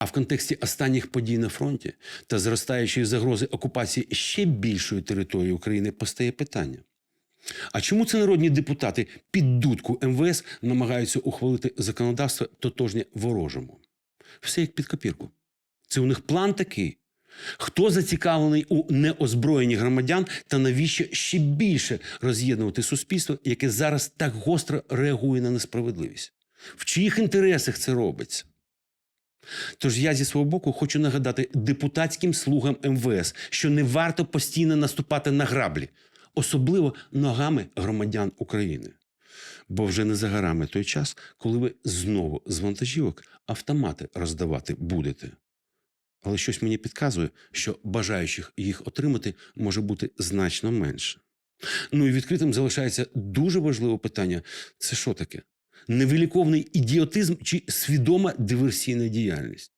А в контексті останніх подій на фронті та зростаючої загрози окупації ще більшої території України постає питання. А чому це народні депутати під дудку МВС намагаються ухвалити законодавство тотожнє ворожому? Все як під копірку. Це у них план такий. Хто зацікавлений у неозброєнні громадян та навіщо ще більше роз'єднувати суспільство, яке зараз так гостро реагує на несправедливість? В чиїх інтересах це робиться? Тож я зі свого боку хочу нагадати депутатським слугам МВС, що не варто постійно наступати на граблі, особливо ногами громадян України. Бо вже не за горами той час, коли ви знову з вантажівок автомати роздавати будете. Але щось мені підказує, що бажаючих їх отримати може бути значно менше. Ну і відкритим залишається дуже важливе питання: це що таке? Невиліковний ідіотизм чи свідома диверсійна діяльність?